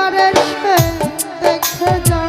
একবারে সে দেখে জানাও